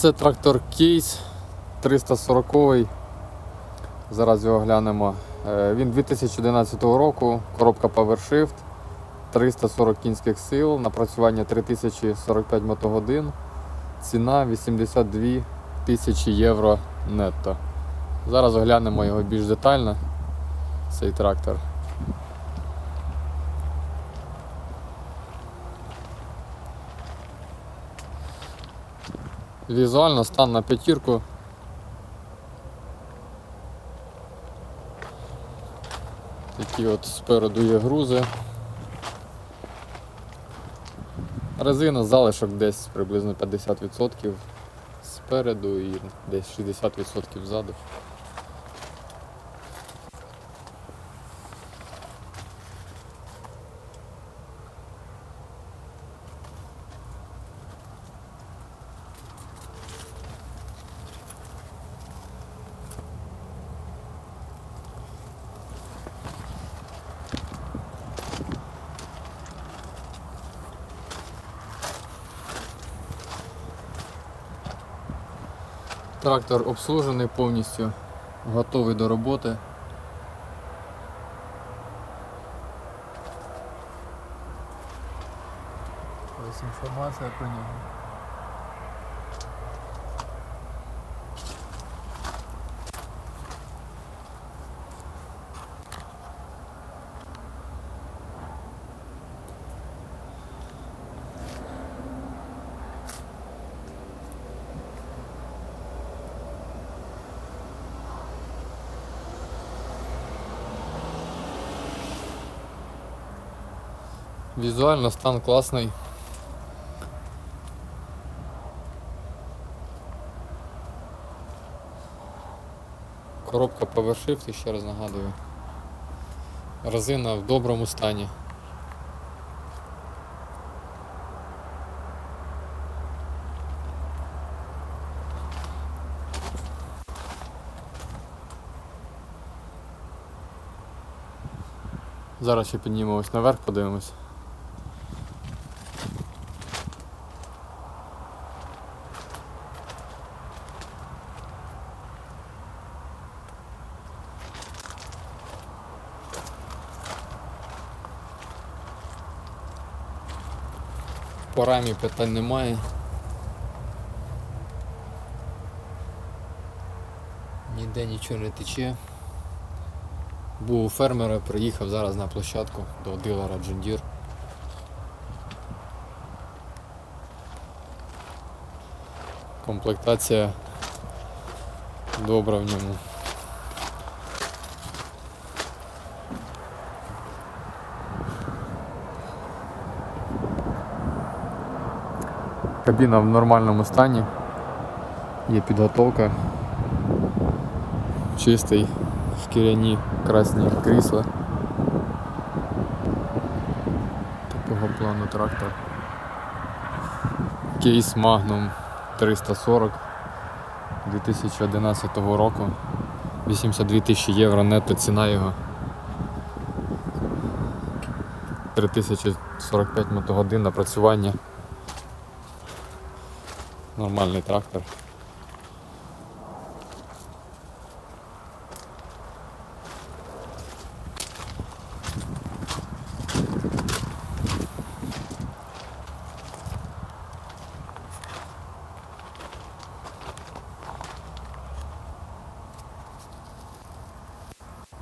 Це трактор Кейс 340 Зараз його глянемо. Е, Він 2011 року, коробка PowerShift, 340 кінських сил, напрацювання 3045 мотогодин, ціна 82 тисячі євро нетто. Зараз оглянемо його більш детально, цей трактор. Візуально стан на п'ятірку. Такі от спереду є грузи. Резина залишок десь приблизно 50% спереду і десь 60% ззаду. Трактор обслужений повністю, готовий до роботи. Ось інформація про нього. Візуально стан класний. Коробка PowerShift, ще раз нагадую. Резина в доброму стані. Зараз ще піднімемось наверх, подивимось. По рамі питань немає. Ніде нічого не тече. Був у фермера, приїхав зараз на площадку до дилера Deere. Комплектація добра в ньому. Кабіна в нормальному стані. Є підготовка. Чистий шкіряні красні крісла. Такого плану трактор. Кейс Magnum 340 2011 року. 82 тисячі євро нетто ціна його. 3045 мотогодин напрацювання. Нормальний трактор.